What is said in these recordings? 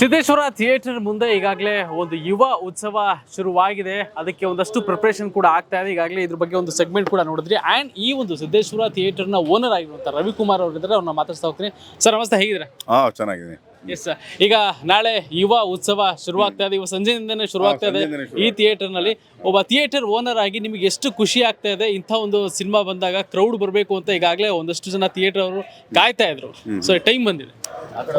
Siddeshwara theatre ಮುಂದೆ ಈಗಾಗಲೇ ಒಂದು ಯುವ ಉತ್ಸವ ಶುರುವಾಗಿದೆ. ಅದಕ್ಕೆ ಒಂದಷ್ಟು ಪ್ರಿಪ್ರೇಷನ್ ಕೂಡ ಆಗ್ತಾ ಇದೆ. ಈಗಾಗಲೇ ಇದ್ರ ಬಗ್ಗೆ ಒಂದು ಸೆಗ್ಮೆಂಟ್ ಕೂಡ ನೋಡಿದ್ರಿ. ಆ್ಯಂಡ್ ಈ ಒಂದು ಸಿದ್ದೇಶ್ವರ ಥಿಯೇಟರ್ನ ಓನರ್ ಆಗಿರುವಂಥ ರವಿಕುಮಾರ್ ಅವರಿದ್ದಾರೆ. ಅವ್ರನ್ನ ಮಾತಾಡ್ತಾ ಹೋಗ್ತೀನಿ. ಸರ್, ನಮಸ್ತೆ. ಹೇಗಿದ್ದೀರಾ? ಹಾಂ ಚೆನ್ನಾಗಿದೆ ಎಸ್ ಈಗ ನಾಳೆ ಯುವ ಉತ್ಸವ ಶುರುವಾಗ್ತಾ ಇದೆ. ಇವ ಸಂಜೆಯಿಂದನೇ ಶುರುವಾಗ್ತಾ ಇದೆ. ಈ ಥಿಯೇಟರ್ ಥಿಯೇಟರ್ನಲ್ಲಿ ಒಬ್ಬ ಥಿಯೇಟರ್ ಓನರ್ ಆಗಿ ನಿಮಗೆ ಎಷ್ಟು ಖುಷಿ ಆಗ್ತಾ ಇದೆ? ಇಂಥ ಒಂದು ಸಿನಿಮಾ ಬಂದಾಗ ಕ್ರೌಡ್ ಬರಬೇಕು ಅಂತ ಈಗಾಗಲೇ ಒಂದಷ್ಟು ಜನ ಥಿಯೇಟರ್ ಅವರು ಕಾಯ್ತಾ ಇದ್ರು. ಸೊ ಟೈಮ್ ಬಂದಿದೆ.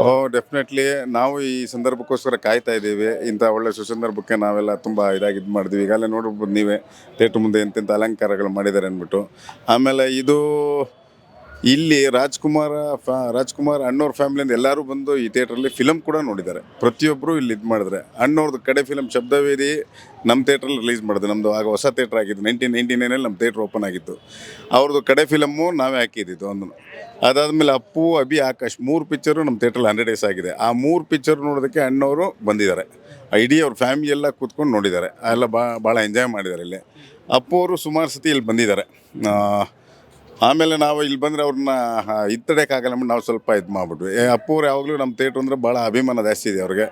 ಓ ಡೆಫಿನೆಟ್ಲಿ ನಾವು ಈ ಸಂದರ್ಭಕ್ಕೋಸ್ಕರ ಕಾಯ್ತಾ ಇದ್ದೀವಿ. ಇಂಥ ಒಳ್ಳೆ ಸುಸಂದರ್ಭಕ್ಕೆ ನಾವೆಲ್ಲ ತುಂಬ ಇದಾಗಿ ಇದು ಮಾಡಿದ್ವಿ. ಈಗಾಗಲೇ ನೋಡ್ಬೋದು ನೀವೇ. ಥಿಯೇಟ್ರ್ ಮುಂದೆ ಎಂತೆಂಥ ಅಲಂಕಾರಗಳು ಮಾಡಿದ್ದಾರೆ ಅಂದ್ಬಿಟ್ಟು. ಆಮೇಲೆ ಇದು ಇಲ್ಲಿ ರಾಜ್ಕುಮಾರ ರಾಜ್ಕುಮಾರ್ ಅಣ್ಣವ್ರ ಫ್ಯಾಮಿಲಿಯಿಂದ ಎಲ್ಲರೂ ಬಂದು ಈ ಥಿಯೇಟ್ರಲ್ಲಿ ಫಿಲಮ್ ಕೂಡ ನೋಡಿದ್ದಾರೆ. ಪ್ರತಿಯೊಬ್ಬರು ಇಲ್ಲಿ ಇದು ಮಾಡಿದ್ರೆ. ಅಣ್ಣವ್ರದ್ದು ಕಡೆ ಫಿಲಮ್ ಶಬ್ದವೇದಿ ನಮ್ಮ ಥಿಯೇಟ್ರಲ್ಲಿ ರಿಲೀಸ್ ಮಾಡಿದೆ ನಮ್ಮದು ಆಗ ಹೊಸ ಥಿಯೇಟರ್ ಆಗಿದ್ದು. ನೈನ್ಟೀನ್ ನೈಂಟಿ ನೈನಲ್ಲಿ ನಮ್ಮ ಥಿಯೇಟ್ರ್ ಓಪನ್ ಆಗಿತ್ತು. ಅವ್ರದ್ದು ಕಡೆ ಫಿಲಮ್ಮು ನಾವೇ ಹಾಕಿದ್ದಿದ್ದು ಒಂದು ಅದಾದಮೇಲೆ ಅಪ್ಪು, ಅಭಿ, ಆಕಾಶ್ ಮೂರು ಪಿಕ್ಚರು ನಮ್ಮ ಥಿಯೇಟ್ರಲ್ಲಿ ಹಂಡ್ರೆಡ್ ಡೇಸ್ ಆಗಿದೆ. ಆ ಮೂರು ಪಿಕ್ಚರ್ ನೋಡೋದಕ್ಕೆ ಅಣ್ಣವರು ಬಂದಿದ್ದಾರೆ. ಇಡೀ ಅವ್ರ ಫ್ಯಾಮಿಲಿ ಎಲ್ಲ ಕೂತ್ಕೊಂಡು ನೋಡಿದ್ದಾರೆ. ಎಲ್ಲ ಭಾಳ ಎಂಜಾಯ್ ಮಾಡಿದ್ದಾರೆ ಇಲ್ಲಿ. ಅಪ್ಪು ಅವರು ಸುಮಾರು ಸತಿ ಇಲ್ಲಿ ಬಂದಿದ್ದಾರೆ. ಆಮೇಲೆ ನಾವು ಇಲ್ಲಿ ಬಂದರೆ ಅವ್ರನ್ನ ಇತ್ತಡಕ್ಕಾಗಲ್ಲ ಅಂದ್ಬಿಟ್ಟು ನಾವು ಸ್ವಲ್ಪ ಇದು ಮಾಡಿಬಿಟ್ವಿ. ಏ, ಅಪ್ಪು ಯಾವಾಗಲೂ ನಮ್ಮ ಥಿಯೇಟ್ರ್ ಅಂದರೆ ಭಾಳ ಅಭಿಮಾನ ಜಾಸ್ತಿ ಇದೆ ಅವ್ರಿಗೆ.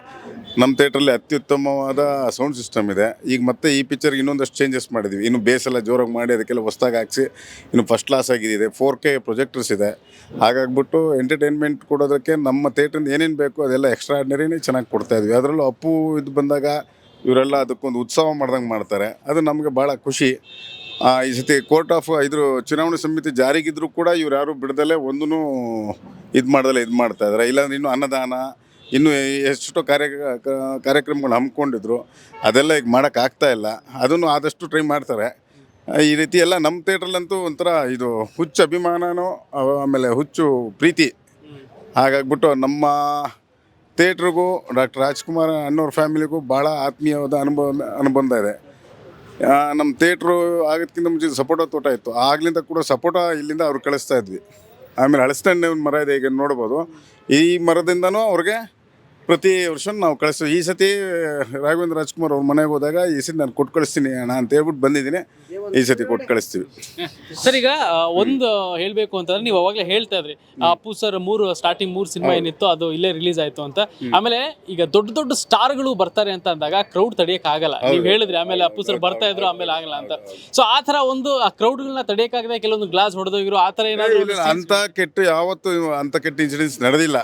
ನಮ್ಮ ಥಿಯೇಟ್ರಲ್ಲಿ ಅತ್ಯುತ್ತಮವಾದ ಸೌಂಡ್ ಸಿಸ್ಟಮ್ ಇದೆ. ಈಗ ಮತ್ತೆ ಈ ಪಿಕ್ಚರ್ಗೆ ಇನ್ನೊಂದಷ್ಟು ಚೇಂಜಸ್ ಮಾಡಿದ್ವಿ. ಇನ್ನು ಬೇಸೆಲ್ಲ ಜೋರಾಗಿ ಮಾಡಿ ಅದಕ್ಕೆಲ್ಲ ಹೊಸ್ದಾಗಿ ಹಾಕ್ಸಿ ಇನ್ನು ಫಸ್ಟ್ ಕ್ಲಾಸ್ ಆಗಿದೆ. ಫೋರ್ ಕೆ ಪ್ರೊಜೆಕ್ಟರ್ಸ್ ಇದೆ. ಹಾಗಾಗ್ಬಿಟ್ಟು ಎಂಟರ್ಟೈನ್ಮೆಂಟ್ ಕೊಡೋದಕ್ಕೆ ನಮ್ಮ ಥಿಯೇಟ್ರಿಂದ ಏನೇನು ಬೇಕು ಅದೆಲ್ಲ ಎಕ್ಸ್ಟ್ರಾ ಆರ್ಡಿನರಿನೇ ಚೆನ್ನಾಗಿ ಕೊಡ್ತಾ ಇದ್ವಿ. ಅದರಲ್ಲೂ ಅಪ್ಪು ಇದು ಬಂದಾಗ ಇವರೆಲ್ಲ ಅದಕ್ಕೊಂದು ಉತ್ಸವ ಮಾಡ್ದಂಗೆ ಮಾಡ್ತಾರೆ. ಅದು ನಮಗೆ ಭಾಳ ಖುಷಿ. ಈ ಸತಿ ಕೋರ್ಟ್ ಆಫ್ ಇದ್ರ ಚುನಾವಣೆ ಸಮಿತಿ ಜಾರಿಗಿದ್ರು ಕೂಡ ಇವ್ರು ಯಾರು ಬಿಡದಲ್ಲೇ ಒಂದೂ ಇದು ಮಾಡ್ದಲ್ಲ ಇದು ಮಾಡ್ತಾ ಇದ್ದಾರೆ ಇಲ್ಲಾಂದ್ರೆ ಇನ್ನೂ ಅನ್ನದಾನ, ಇನ್ನು ಎಷ್ಟೋ ಕಾರ್ಯ ಕಾರ್ಯಕ್ರಮಗಳು ಹಮ್ಮಿಕೊಂಡಿದ್ರು ಅದೆಲ್ಲ ಈಗ ಮಾಡೋಕ್ಕಾಗ್ತಾ ಇಲ್ಲ. ಅದನ್ನು ಆದಷ್ಟು ಟ್ರೈ ಮಾಡ್ತಾರೆ. ಈ ರೀತಿ ಎಲ್ಲ ನಮ್ಮ ಥಿಯೇಟ್ರಲ್ಲಂತೂ ಒಂಥರ ಇದು ಹುಚ್ಚು ಅಭಿಮಾನನೋ ಆಮೇಲೆ ಹುಚ್ಚು ಪ್ರೀತಿ. ಹಾಗಾಗ್ಬಿಟ್ಟು ನಮ್ಮ ಥಿಯೇಟ್ರಿಗೂ ಡಾಕ್ಟರ್ ರಾಜ್ಕುಮಾರ್ ಅನ್ನೋರ ಫ್ಯಾಮಿಲಿಗೂ ಭಾಳ ಆತ್ಮೀಯವಾದ ಅನುಭವ, ಅನುಬಂಧ ಇದೆ. ನಮ್ಮ ಥಿಯೇಟ್ರು ಆಗೋದಕ್ಕಿಂತ ಮುಂಚೆ ಸಪೋಟ ತೋಟ ಇತ್ತು. ಆಗ್ಲಿಂದ ಕೂಡ ಸಪೋಟ ಇಲ್ಲಿಂದ ಅವ್ರು ಕಳಿಸ್ತಾ ಇದ್ವಿ. ಆಮೇಲೆ ಹಳಸ್ತಣ್ಣೆ ಒಂದು ಮರ ಇದೆ, ಈಗ ನೋಡ್ಬೋದು. ಈ ಮರದಿಂದನೂ ಅವ್ರಿಗೆ ಪ್ರತಿ ವರ್ಷ ನಾವು ಕಳಿಸ್ತೀವಿ. ಈ ಸತಿ ರಾಘವೇಂದ್ರ ರಾಜ್ಕುಮಾರ್ ಅವ್ರ ಮನೆಗೆ ಹೋದಾಗ ಈ ಸತಿ ನಾನು ಕೊಟ್ಟು ಕಳಿಸ್ತೀನಿ ಅಣ್ಣ ಅಂತ ಹೇಳ್ಬಿಟ್ಟು ಬಂದಿದ್ದೀನಿ. ಈ ಸತಿ ಕೊಟ್ಟು ಕಳಿಸ್ತೀವಿ. ಸರ್ ಈಗ ಒಂದು ಹೇಳಬೇಕು ಅಂತಂದ್ರೆ ನೀವು ಅವಾಗಲೇ ಹೇಳ್ತಾ ಇದ್ರಿ. ಅಪ್ಪು ಸರ್ ಮೂರು ಸ್ಟಾರ್ಟಿಂಗ್ ಮೂರು ಸಿನಿಮಾ ಏನಿತ್ತು ಅದು ಇಲ್ಲೇ ರಿಲೀಸ್ ಆಯ್ತು ಅಂತ. ಆಮೇಲೆ ಈಗ ದೊಡ್ಡ ದೊಡ್ಡ ಸ್ಟಾರ್ಗಳು ಬರ್ತಾರೆ ಅಂತ ಅಂದಾಗ ಕ್ರೌಡ್ ತಡೆಯಕ್ಕೆ ಆಗಲ್ಲ. ನೀವು ಹೇಳಿದ್ರಿ ಆಮೇಲೆ ಅಪ್ಪು ಸರ್ ಬರ್ತಾ ಇದ್ರು ಆಮೇಲೆ ಆಗಲ್ಲ ಅಂತ. ಸೊ ಆ ಥರ ಒಂದು ಆ ಕ್ರೌಡ್ಗಳನ್ನ ತಡೆಯೋಕ್ಕಾಗದೆ ಕೆಲವೊಂದು ಗ್ಲಾಸ್ ಹೊಡೆದೋಗಿರು ಆ ಥರ ಏನಾದರೂ ಅಂತ ಕೆಟ್ಟು ಯಾವತ್ತು ಅಂತ ಕೆಟ್ಟ ಇನ್ಸಿಡೆನ್ಸ್ ನಡೆದಿಲ್ಲ.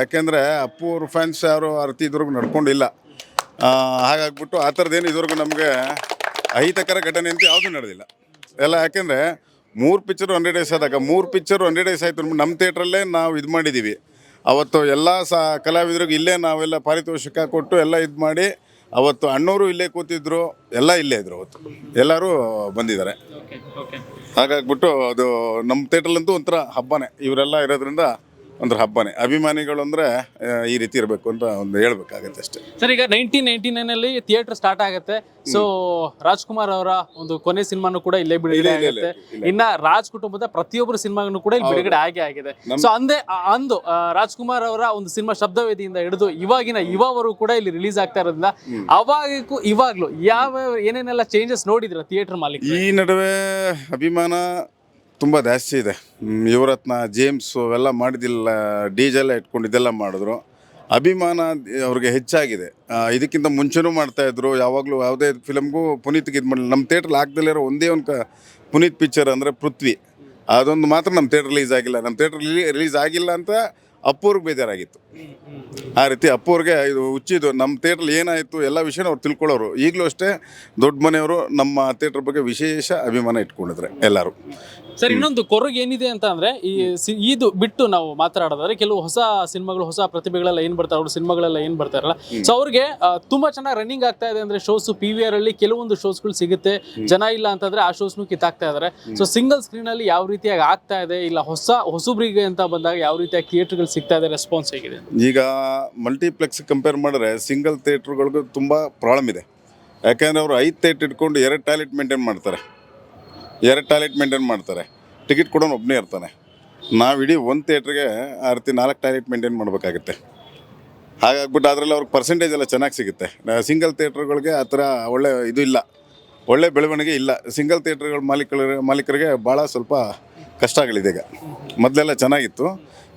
ಯಾಕೆಂದ್ರೆ ಅಪ್ಪು ಅವ್ರ ಫ್ಯಾನ್ಸ್ ಯಾರು ಅರ್ತಿ ಇದುವರೆಗೂ ನಡ್ಕೊಂಡಿಲ್ಲ. ಹಾಗಾಗ್ಬಿಟ್ಟು ಆ ಥರದ್ದೇನು ಇದುವರೆಗೂ ನಮಗೆ ಅಹಿತಕರ ಘಟನೆ ಅಂತ ಯಾವುದೂ ನಡೆದಿಲ್ಲ. ಎಲ್ಲ ಯಾಕೆಂದರೆ ಮೂರು ಪಿಕ್ಚರು ಹಂಡ್ರೆಡ್ ಡೇಸ್ ಆದಾಗ ಮೂರು ಪಿಕ್ಚರು ಹಂಡ್ರೆಡ್ ಡೇಸ್ ಆಯಿತು. ನಮ್ಮ ಥಿಯೇಟ್ರಲ್ಲೇ ನಾವು ಇದು ಮಾಡಿದ್ದೀವಿ ಅವತ್ತು ಎಲ್ಲ ಸಹ ಕಲಾವಿದರಿಗೆ ಇಲ್ಲೇ ನಾವೆಲ್ಲ ಪಾರಿತೋಷಿಕ ಕೊಟ್ಟು ಎಲ್ಲ ಇದು ಮಾಡಿ ಅವತ್ತು ಅಣ್ಣವರು ಇಲ್ಲೇ ಕೂತಿದ್ರು. ಎಲ್ಲ ಇಲ್ಲೇ ಇದ್ರು ಅವತ್ತು. ಎಲ್ಲರೂ ಬಂದಿದ್ದಾರೆ. ಹಾಗಾಗ್ಬಿಟ್ಟು ಅದು ನಮ್ಮ ಥಿಯೇಟ್ರಲ್ಲಂತೂ ಒಂಥರ ಹಬ್ಬನೇ. ಇವರೆಲ್ಲ ಇರೋದ್ರಿಂದ ಒಂಥರ ಹಬ್ಬನೇ. ಅಭಿಮಾನಿಗಳು ಅಂದರೆ ಈ ರೀತಿ ಇರಬೇಕು ಅಂತ ಒಂದು ಹೇಳ್ಬೇಕಾಗತ್ತೆ ಅಷ್ಟೇ. ಸರ್ ಈಗ ನೈನ್ಟೀನ್ ನೈನ್ಟಿ ನೈನ್ ಅಲ್ಲಿ ಥಿಯೇಟರ್ ಸ್ಟಾರ್ಟ್ ಆಗುತ್ತೆ. ಸೊ ರಾಜ್ಕುಮಾರ್ ಅವರ ಒಂದು ಕೊನೆ ಸಿನಿಮಾನು ಕೂಡ ಇಲ್ಲೇ ಬಿಡುಗಡೆ ಇಲ್ಲೇ, ಆಗುತ್ತೆ. ಇನ್ನ ರಾಜ್ ಕುಟುಂಬದ ಪ್ರತಿಯೊಬ್ಬರು ಸಿನಿಮಾನು ಕೂಡ ಇಲ್ಲಿ ಬಿಡುಗಡೆ ಆಗಿ ಆಗಿದೆ. ಸೊ ಅಂದೇ ಆ- ಅಂದು ಆ, ರಾಜ್ಕುಮಾರ್ ಅವರ ಒಂದು ಸಿನಿಮಾ ಶಬ್ದವೇದಿಯಿಂದ ಹಿಡಿದು ಇವಾಗಿನ ಯುವವರು ಕೂಡ ಇಲ್ಲಿ ರಿಲೀಸ್ ಆಗ್ತಾ ಇರೋದ್ರಿಂದ ಅವಾಗಕ್ಕೂ ಇವಾಗ್ಲೂ ಯಾವ ಏನೇನೆಲ್ಲ ಚೇಂಜಸ್ ನೋಡಿದ್ರ ಥಿಯೇಟರ್ ಮಾಲೀಕ ಈ ನಡುವೆ ಅಭಿಮಾನ ತುಂಬ ಜಾಸ್ತಿ ಇದೆ. ಯುವರತ್ನ ಜೇಮ್ಸು ಅವೆಲ್ಲ ಮಾಡಿದಿಲ್ಲ ಡೀಜೆಲ್ಲ ಇಟ್ಕೊಂಡು ಇದೆಲ್ಲ ಮಾಡಿದ್ರು. ಅಭಿಮಾನ ಅವ್ರಿಗೆ ಹೆಚ್ಚಾಗಿದೆ. ಇದಕ್ಕಿಂತ ಮುಂಚೆನೂ ಮಾಡ್ತಾಯಿದ್ರು ಯಾವಾಗಲೂ ಯಾವುದೇ ಫಿಲಮ್ಗೂ ಪುನೀತ್ಗೆ ಇದು ಮಾಡಲಿಲ್ಲ. ನಮ್ಮ ಥಿಯೇಟ್ರಲ್ಲಿ ಇರೋ ಒಂದೇ ಒಂದು ಪುನೀತ್ ಪಿಕ್ಚರ್ ಅಂದರೆ ಪೃಥ್ವಿ. ಅದೊಂದು ಮಾತ್ರ ನಮ್ಮ ಥಿಯೇಟ್ರ್ ರಿಲೀಸ್ ಆಗಿಲ್ಲ. ನಮ್ಮ ಥಿಯೇಟ್ರ್ ರಿಲೀಸ್ ಆಗಿಲ್ಲ ಅಂತ ಅಪ್ಪೂರ್ಗೆ ಬೇಜಾರಾಗಿತ್ತು. ಆ ರೀತಿ ಅಪ್ಪವ್ರಿಗೆ ಇದು ಹುಚ್ಚಿದ್ದು. ನಮ್ಮ ಥಿಯೇಟ್ರಲ್ಲಿ ಏನಾಯಿತು, ಎಲ್ಲ ವಿಷಯನ ಅವ್ರು ತಿಳ್ಕೊಳ್ಳೋರು. ಈಗಲೂ ಅಷ್ಟೇ ದೊಡ್ಡ ಮನೆಯವರು ನಮ್ಮ ಥಿಯೇಟ್ರ್ ಬಗ್ಗೆ ವಿಶೇಷ ಅಭಿಮಾನ ಇಟ್ಕೊಂಡಿದ್ರೆ ಎಲ್ಲರೂ. ಸರ್ ಇನ್ನೊಂದು ಕೊರಗು ಏನಿದೆ ಅಂತ ಅಂದ್ರೆ ಈ ಸಿ- ಇದು ಬಿಟ್ಟು ನಾವು ಮಾತಾಡೋದಾದ್ರೆ ಕೆಲವು ಹೊಸ ಸಿನಿಮಾಗಳು ಹೊಸ ಪ್ರತಿಭೆಗಳೆಲ್ಲ ಏನ್ ಬರ್ತಾರೆ ಅವ್ರ ಸಿನಿಮಾಗಳೆಲ್ಲ ಏನ್ ಬರ್ತಾರಲ್ಲ. ಸೊ ಅವ್ರಿಗೆ ಆ, ತುಂಬಾ ಚೆನ್ನಾಗಿ ರನ್ನಿಂಗ್ ಆಗ್ತಾ ಇದೆ ಅಂದ್ರೆ ಶೋಸ್ ಪಿ ವಿ ಆರ್ ಅಲ್ಲಿ ಕೆಲವೊಂದು ಶೋಸ್ಗಳು ಸಿಗುತ್ತೆ. ಜನ ಇಲ್ಲ ಅಂತಂದ್ರೆ ಆ ಶೋಸ್ನು ಕಿತ್ತಾಕ್ತಾ ಇದಾರೆ. ಸೊ ಸಿಂಗಲ್ ಸ್ಕ್ರೀನ್ ಅಲ್ಲಿ ಯಾವ ರೀತಿಯಾಗಿ ಆಗ್ತಾ ಇದೆ ಇಲ್ಲ ಹೊಸ ಹೊಸಬ್ರಿಗೆ ಅಂತ ಬಂದಾಗ ಯಾವ ರೀತಿಯಾಗಿ ಥಿಯೇಟರ್ಗಳು ಸಿಗ್ತಾ ಇದೆ ರೆಸ್ಪಾನ್ಸ್ ಹೇಗಿದೆ? ಈಗ ಮಲ್ಟಿಪ್ಲೆಕ್ಸ್ ಕಂಪೇರ್ ಮಾಡಿದ್ರೆ ಸಿಂಗಲ್ ಥಿಯೇಟ್ರ್ಗಳಿಗೂ ತುಂಬ ಪ್ರಾಬ್ಲಮ್ ಇದೆ. ಯಾಕೆಂದರೆ ಅವರು ಐದು ಥಿಯೇಟರ್ ಇಟ್ಕೊಂಡು ಎರಡು ಟಾಯ್ಲೆಟ್ ಮೇಂಟೈನ್ ಮಾಡ್ತಾರೆ. ಎರಡು ಟಾಯ್ಲೆಟ್ ಮೇಂಟೈನ್ ಮಾಡ್ತಾರೆ. ಟಿಕೆಟ್ ಕೊಡೋನು ಒಬ್ಬನೇ ಇರ್ತಾನೆ. ನಾವು ಇಡೀ ಒಂದು ಥಿಯೇಟ್ರಿಗೆ ಆ ರೀತಿ ನಾಲ್ಕು ಟಾಯ್ಲೆಟ್ ಮೇಂಟೈನ್ ಮಾಡಬೇಕಾಗುತ್ತೆ. ಹಾಗಾಗ್ಬಿಟ್ಟು ಅದರಲ್ಲಿ ಅವ್ರಿಗೆ ಪರ್ಸೆಂಟೇಜ್ ಎಲ್ಲ ಚೆನ್ನಾಗಿ ಸಿಗುತ್ತೆ. ಸಿಂಗಲ್ ಥಿಯೇಟ್ರ್ಗಳಿಗೆ ಆ ಥರ ಒಳ್ಳೆ ಇದು ಇಲ್ಲ. ಒಳ್ಳೆ ಬೆಳವಣಿಗೆ ಇಲ್ಲ. ಸಿಂಗಲ್ ಥಿಯೇಟ್ರ್ಗಳ ಮಾಲೀಕರ, ಮಾಲೀಕರಿಗೆ ಭಾಳ ಸ್ವಲ್ಪ ಕಷ್ಟಗಳಿದೆ ಈಗ. ಮೊದಲೆಲ್ಲ ಚೆನ್ನಾಗಿತ್ತು.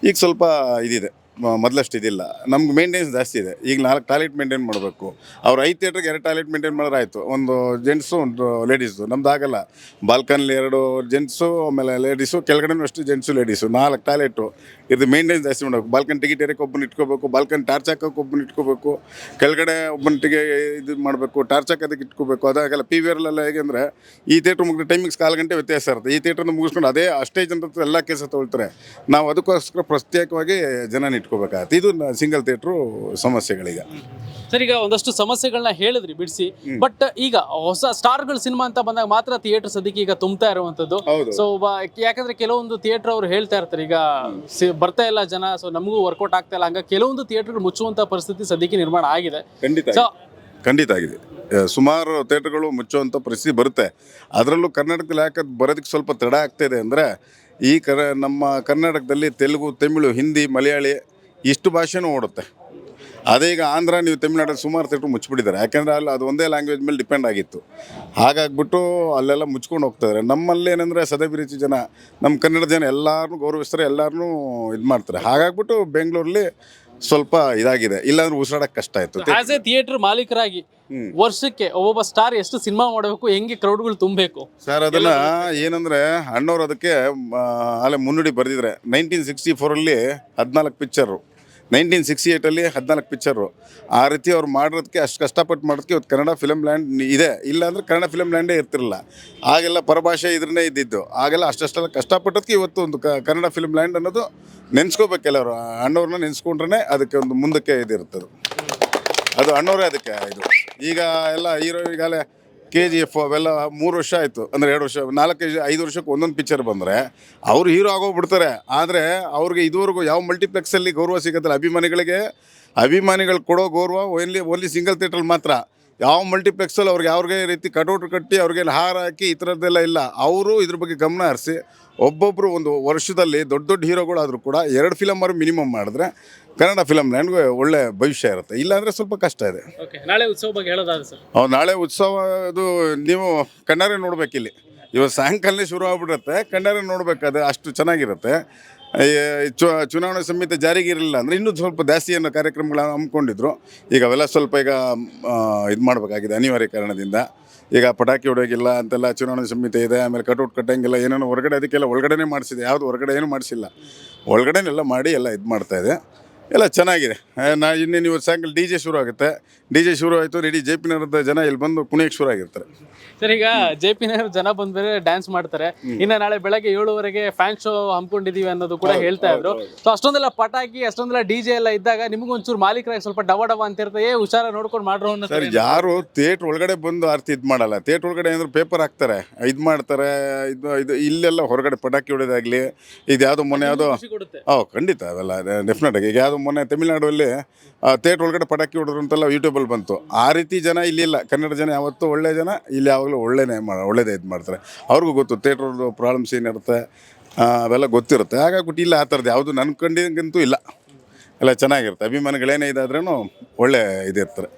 ಈಗ ಸ್ವಲ್ಪ ಇದಿದೆ. ಮೊದಲಷ್ಟು ಇದಿಲ್ಲ. ನಮ್ಗೆ ಮೇಂಟೆನೆನ್ಸ್ ಜಾಸ್ತಿ ಇದೆ. ಈಗ ನಾಲ್ಕು ಟಾಯ್ಲೆಟ್ ಮೇಂಟೈನ್ ಮಾಡಬೇಕು. ಅವ್ರು ಐದು ಥಿಯೇಟ್ರಿಗೆ ಎರಡು ಟಾಯ್ಲೆಟ್ ಮೇಂಟೈನ್ ಮಾಡಿದ್ರೆ ಆಯಿತು. ಒಂದು ಜೆಂಟ್ಸು ಒಂದು ಲೇಡೀಸು ನಮ್ದು ಆಗಲ್ಲ. ಬಾಲ್ಕನಲ್ಲಿ ಎರಡು ಜೆಂಟ್ಸು ಆಮೇಲೆ ಲೇಡೀಸು ಕೆಳಗಡೆನೂ ಅಷ್ಟು ಜೆಂಟ್ಸು ಲೇಡೀಸು ನಾಲ್ಕು ಟಾಯ್ಲೆಟು ಇದು ಮೇಂಟೆನೆನ್ಸ್ ಜಾಸ್ತಿ ಮಾಡಬೇಕು. ಬಾಲ್ಕನ್ ಟಿಕೆಟ್ ಏರಕ್ಕೆ ಒಬ್ಬನ ಇಟ್ಕೋಬೇಕು ಬಾಲ್ಕನ್ ಟಾರ್ಚ್ ಹಾಕೋಕೆ ಒಬ್ಬನ ಇಟ್ಕೋಬೇಕು ಕೆಳಗಡೆ ಒಬ್ಬನಿಗೆ ಇದು ಮಾಡಬೇಕು ಟಾರ್ಚ್ ಹಾಕೋದಕ್ಕೆ ಇಟ್ಕೋಬೇಕು. ಅದಾಗಲ್ಲ ಪಿ ವಿ ಆರ್ಲೆಲ್ಲ ಹೇಗೆ ಅಂದರೆ ಈ ಥಿಯೇಟ್ರ್ ಮುಗಿದ ಟೈಮಿಂಗ್ಸ್ ಕಾಲು ಗಂಟೆ ವ್ಯತ್ಯಾಸ ಇರುತ್ತೆ. ಈ ಥಿಯೇಟ್ರನ್ನ ಮುಗಿಸ್ಕೊಂಡು ಅದೇ ಅಷ್ಟೇ ಜನರ ಎಲ್ಲ ಕೆಲಸ ತೊಗೊಳ್ತಾರೆ. ನಾವು ಅದಕ್ಕೋಸ್ಕರ ಪ್ರತ್ಯೇಕವಾಗಿ ಜನನ ಇಟ್ಕೋಬೇಕಾಗತ್ತೆ. ಇದು ಸಿಂಗಲ್ ಥಿಯೇಟ್ರು ಸಮಸ್ಯೆಗಳೀಗ. ಸರ್ ಈಗ ಒಂದಷ್ಟು ಸಮಸ್ಯೆಗಳನ್ನ ಹೇಳಿದ್ರಿ ಬಿಡಿಸಿ. ಬಟ್ ಈಗ ಹೊಸ ಸ್ಟಾರ್ಗಳ ಸಿನಿಮಾ ಅಂತ ಬಂದಾಗ ಮಾತ್ರ ಥಿಯೇಟರ್ ಸದ್ಯಕ್ಕೆ ಈಗ ತುಂಬ್ತಾ ಇರುವಂತದ್ದು. ಸೊ ಯಾಕಂದ್ರೆ ಕೆಲವೊಂದು ಥಿಯೇಟರ್ ಅವ್ರು ಹೇಳ್ತಾ ಇರ್ತಾರೆ ಈಗ ಬರ್ತಾ ಇಲ್ಲ ಜನ ಸೊ ನಮಗೂ ವರ್ಕೌಟ್ ಆಗ್ತಾ ಇಲ್ಲ. ಹಂಗ ಕೆಲವೊಂದು ಥಿಯೇಟರ್ಗಳು ಮುಚ್ಚುವಂತ ಪರಿಸ್ಥಿತಿ ಸದ್ಯಕ್ಕೆ ನಿರ್ಮಾಣ ಆಗಿದೆ. ಖಂಡಿತ ಸೊ ಖಂಡಿತ ಆಗಿದೆ. ಸುಮಾರು ಥಿಯೇಟರ್ಗಳು ಮುಚ್ಚುವಂಥ ಪರಿಸ್ಥಿತಿ ಬರುತ್ತೆ. ಅದರಲ್ಲೂ ಕರ್ನಾಟಕದಲ್ಲಿ ಯಾಕೆ ಬರೋದಕ್ಕೆ ಸ್ವಲ್ಪ ತಡ ಆಗ್ತಾ ಇದೆ ಅಂದರೆ ಈ ಕರ ನಮ್ಮ ಕರ್ನಾಟಕದಲ್ಲಿ ತೆಲುಗು ತಮಿಳು ಹಿಂದಿ ಮಲಯಾಳಿ ಇಷ್ಟು ಭಾಷೆನೂ ಓಡುತ್ತೆ. ಅದೇ ಈಗ ಆಂಧ್ರ ನೀವು ತಮಿಳ್ನಾಡಲ್ಲಿ ಸುಮಾರು ಥಿಯೇಟ್ರ್ ಮುಚ್ಚಿಬಿಟ್ಟಿದ್ದಾರೆ. ಯಾಕೆಂದರೆ ಅಲ್ಲಿ ಅದು ಒಂದೇ ಲ್ಯಾಂಗ್ವೇಜ್ ಮೇಲೆ ಡಿಪೆಂಡ್ ಆಗಿತ್ತು. ಹಾಗಾಗ್ಬಿಟ್ಟು ಅಲ್ಲೆಲ್ಲ ಮುಚ್ಕೊಂಡು ಹೋಗ್ತಾಯಿದ್ದಾರೆ ನಮ್ಮಲ್ಲಿ ಏನಂದರೆ ಸದಭಿರುಚಿ ಜನ ನಮ್ಮ ಕನ್ನಡ ಜನ ಎಲ್ಲರನ್ನೂ ಗೌರವಿಸ್ತಾರೆ ಎಲ್ಲರನ್ನೂ ಇದು ಮಾಡ್ತಾರೆ. ಹಾಗಾಗ್ಬಿಟ್ಟು ಬೆಂಗಳೂರಲ್ಲಿ ಸ್ವಲ್ಪ ಇದಾಗಿದೆ. ಇಲ್ಲಾಂದ್ರೆ ಉಸಿರಾಡಕ್ಕೆ ಕಷ್ಟ ಆಯಿತು. ಆಸ್ ಎ ಥಿಯೇಟರ್ ಮಾಲೀಕರಾಗಿ ವರ್ಷಕ್ಕೆ ಒಬ್ಬೊಬ್ಬ ಸ್ಟಾರ್ ಎಷ್ಟು ಸಿನಿಮಾ ಮಾಡಬೇಕು ಹೆಂಗೆ ಕ್ರೌಡ್ಗಳು ತುಂಬಬೇಕು? ಸರ್ ಅದನ್ನ ಏನಂದ್ರೆ ಅಣ್ಣವ್ರು ಅದಕ್ಕೆ ಅಲ್ಲೇ ಮುನ್ನುಡಿ ಬರೆದಿದ್ರೆ. ನೈನ್ಟೀನ್ ಸಿಕ್ಸ್ಟಿ ಫೋರಲ್ಲಿ ಹದಿನಾಲ್ಕು ಪಿಕ್ಚರು ನೈನ್ಟೀನ್ ಸಿಕ್ಸ್ಟಿ ಏಯ್ಟಲ್ಲಿ ಹದಿನಾಲ್ಕು ಪಿಕ್ಚರು ಆ ರೀತಿ ಅವ್ರು ಮಾಡೋದಕ್ಕೆ ಅಷ್ಟು ಕಷ್ಟಪಟ್ಟು ಮಾಡೋದಕ್ಕೆ ಇವತ್ತು ಕನ್ನಡ ಫಿಲಮ್ ಲ್ಯಾಂಡ್ ಇದೆ. ಇಲ್ಲ ಅಂದರೆ ಕನ್ನಡ ಫಿಲಮ್ ಲ್ಯಾಂಡೇ ಇರ್ತಿರಲಿಲ್ಲ. ಆಗೆಲ್ಲ ಪರಭಾಷೆ ಇದ್ರನ್ನೇ ಇದ್ದಿದ್ದು. ಆಗೆಲ್ಲ ಅಷ್ಟಷ್ಟೆಲ್ಲ ಕಷ್ಟಪಟ್ಟದಕ್ಕೆ ಇವತ್ತು ಒಂದು ಕನ್ನಡ ಫಿಲಮ್ ಲ್ಯಾಂಡ್ ಅನ್ನೋದು ನೆನೆಸ್ಕೋಬೇಕು ಎಲ್ಲರೂ. ಅಣ್ಣವ್ರನ್ನ ನೆನೆಸ್ಕೊಂಡ್ರೆ ಅದಕ್ಕೆ ಒಂದು ಮುಂದಕ್ಕೆ ಇದಿರ್ತದೆ. ಅದು ಅಣ್ಣವರೇ ಅದಕ್ಕೆ ಇದು. ಈಗ ಎಲ್ಲ ಹೀರೋ ಈಗಾಗಲೇ ಕೆ ಜಿ ಎಫ್ ಅವೆಲ್ಲ ಮೂರು ವರ್ಷ ಆಯಿತು. ಅಂದರೆ ಎರಡು ವರ್ಷ, ನಾಲ್ಕೈದು, ಐದು ವರ್ಷಕ್ಕೆ ಒಂದೊಂದು ಪಿಕ್ಚರ್ ಬಂದರೆ ಅವರು ಹೀರೋ ಆಗೋಗ್ಬಿಡ್ತಾರೆ. ಆದರೆ ಅವ್ರಿಗೆ ಇದುವರೆಗೂ ಯಾವ ಮಲ್ಟಿಪ್ಲೆಕ್ಸಲ್ಲಿ ಗೌರವ ಸಿಗುತ್ತಲ್ಲ, ಅಭಿಮಾನಿಗಳಿಗೆ, ಅಭಿಮಾನಿಗಳು ಕೊಡೋ ಗೌರವ ಓನ್ಲಿ ಓನ್ಲಿ ಸಿಂಗಲ್ ಥಿಯೇಟ್ರಲ್ಲಿ ಮಾತ್ರ. ಯಾವ ಮಲ್ಟಿಪ್ಲೆಕ್ಸಲ್ಲಿ ಅವ್ರಿಗೆ ಯಾವ್ರಿಗೆ ರೀತಿ ಕಟೌಟ್ ಕಟ್ಟಿ ಅವ್ರಿಗೆ ಹಾರ ಹಾಕಿ ಈ ಥರದ್ದೆಲ್ಲ ಇಲ್ಲ. ಅವರು ಇದ್ರ ಬಗ್ಗೆ ಗಮನ ಹರಿಸಿ ಒಬ್ಬೊಬ್ಬರು ಒಂದು ವರ್ಷದಲ್ಲಿ ದೊಡ್ಡ ದೊಡ್ಡ ಹೀರೋಗಳಾದರೂ ಕೂಡ ಎರಡು ಫಿಲಮ್ ಅವರು ಮಿನಿಮಮ್ ಮಾಡಿದ್ರೆ ಕನ್ನಡ ಫಿಲಮ್ ನನಗೆ ಒಳ್ಳೆ ಭವಿಷ್ಯ ಇರುತ್ತೆ. ಇಲ್ಲಾಂದರೆ ಸ್ವಲ್ಪ ಕಷ್ಟ ಇದೆ. ನಾಳೆ ಉತ್ಸವ ಬಗ್ಗೆ ಹೇಳೋದಾದ್ರೆ ಸರ್. ನಾಳೆ ಉತ್ಸವ ಅದು ನೀವು ಕಣ್ಣಾರೆ ನೋಡ್ಬೇಕಿಲ್ಲಿ. ಇವತ್ತು ಸಾಯಂಕಾಲನೇ ಶುರು ಆಗ್ಬಿಡುತ್ತೆ ಕಣ್ಣಾರೆ ನೋಡ್ಬೇಕು ಅದು ಅಷ್ಟು ಚೆನ್ನಾಗಿರುತ್ತೆ. ಚುನಾವಣಾ ಸಂಹಿತೆ ಜಾರಿಗೆ ಇರಲಿಲ್ಲ ಅಂದರೆ ಇನ್ನೂ ಸ್ವಲ್ಪ ಜಾಸ್ತಿ ಅನ್ನೋ ಕಾರ್ಯಕ್ರಮಗಳನ್ನು ಹಮ್ಮಿಕೊಂಡಿದ್ರು. ಈಗ ಅವೆಲ್ಲ ಸ್ವಲ್ಪ ಈಗ ಇದು ಮಾಡಬೇಕಾಗಿದೆ ಅನಿವಾರ್ಯ ಕಾರಣದಿಂದ. ಈಗ ಪಟಾಕಿ ಹೊಡೆಯೋಗಿಲ್ಲ ಅಂತೆಲ್ಲ ಚುನಾವಣಾ ಸಂಹಿತೆ ಇದೆ, ಆಮೇಲೆ ಕಟೌಟ್ ಕಟ್ಟಂಗಿಲ್ಲ, ಏನೇನೋ ಹೊರಗಡೆ ಅದಕ್ಕೆಲ್ಲ ಒಳಗಡೆನೇ ಮಾಡಿಸಿದೆ. ಯಾವುದು ಹೊರಗಡೆ ಏನು ಮಾಡಿಸಿಲ್ಲ. ಒಳಗಡೆನೆಲ್ಲ ಮಾಡಿ ಎಲ್ಲ ಇದು ಮಾಡ್ತಾ ಇದೆ. ಎಲ್ಲ ಚೆನ್ನಾಗಿದೆ. ನಾ ಇನ್ನೇನು ಇವತ್ತು ಸಾಯಂಕಾಲ ಡಿ ಜೆ ಶುರು ಆಗುತ್ತೆ. ಡಿ ಜೆ ಶುರು ಆಯಿತು ರೆಡಿ ಜೆ ಪಿ ನಗರದ ಜನ ಇಲ್ಲಿ ಬಂದು ಕುಣಿಯಕ್ಕೆ ಶುರು ಆಗಿರ್ತಾರೆ. ಸರ್ ಈಗ ಜೆ ಪಿ ನಗರ ಜನ ಬಂದ್ ಬೇರೆ ಡ್ಯಾನ್ಸ್ ಮಾಡ್ತಾರೆ. ಇನ್ನ ನಾಳೆ ಬೆಳಗ್ಗೆ ಏಳುವರೆಗೆ ಫ್ಯಾನ್ ಶೋ ಹಮ್ಮಿಕೊಂಡಿದೀವಿ ಅನ್ನೋದು ಕೂಡ ಹೇಳ್ತಾ ಇದ್ರು. ಸೊ ಅಷ್ಟೊಂದೆಲ್ಲ ಪಟಾಕಿ ಅಷ್ಟೊಂದೆಲ್ಲ ಡಿ ಜೆ ಎಲ್ಲ ಇದ್ದಾಗ ನಿಮಗೊಂಚೂರು ಮಾಲೀಕರಾಗಿ ಸ್ವಲ್ಪ ಡವ ಡವ ಅಂತ ಇರ್ತದೆ ಏ ಹುಷಾರ ನೋಡ್ಕೊಂಡು ಮಾಡ್ರೋ ಅನ್ನೋ ಸರ್ ಯಾರು ಥಿಯೇಟ್ರ್ ಒಳಗಡೆ ಬಂದು ಆರ್ತಿ ಇದು ಮಾಡಲ್ಲ. ಥಿಯೇಟ್ರ್ ಒಳಗಡೆ ಏನಾದ್ರು ಪೇಪರ್ ಹಾಕ್ತಾರೆ. ಇದು ಮಾಡ್ತಾರೆ ಇದು ಇದು ಇಲ್ಲೆಲ್ಲ ಹೊರಗಡೆ ಪಟಾಕಿ ಹೊಡೆಯೋದಾಗಲಿ ಇದು ಯಾವುದೋ ಮೊನ್ನೆ ಯಾವುದೋ ಹೌದು ಕೊಡುತ್ತೆ. ಓ ಖಂಡಿತ ಅವೆಲ್ಲ ಡೆಫಿನೆಟ್ ಆಗಿ ಈಗ ಯಾವುದೋ ಮೊನ್ನೆ ತಮಿಳ್ನಾಡುವಲ್ಲಿ ಥಿಯೇಟ್ರ್ ಒಳಗಡೆ ಪಟಾಕಿ ಹೊಡೆದ್ರು ಅಂತೆಲ್ಲ ಯೂಟ್ಯೂಬಲ್ಲಿ ಬಂತು. ಆ ರೀತಿ ಜನ ಇಲ್ಲಿಲ್ಲ ಕನ್ನಡ ಜನ ಯಾವತ್ತೂ ಒಳ್ಳೆ ಜನ, ಇಲ್ಲಿ ಯಾವಾಗಲೂ ಒಳ್ಳೆನೇ ಮಾಡ ಒಳ್ಳೇದೇ ಇದು ಮಾಡ್ತಾರೆ. ಅವ್ರಿಗೂ ಗೊತ್ತು ಥಿಯೇಟ್ರದ್ದು ಪ್ರಾಬ್ಲಮ್ಸ್ ಏನಿರುತ್ತೆ ಅವೆಲ್ಲ ಗೊತ್ತಿರುತ್ತೆ. ಹಾಗಾಗ್ಬಿಟ್ಟು ಇಲ್ಲ ಆ ಥರದ್ದು ಯಾವುದು ನನ್ನ ಕಂಡಿಗಂತೂ ಇಲ್ಲ. ಎಲ್ಲ ಚೆನ್ನಾಗಿರುತ್ತೆ. ಅಭಿಮಾನಿಗಳೇನೇ ಇದಾದ್ರೂ ಒಳ್ಳೆ ಇದಿರ್ತಾರೆ.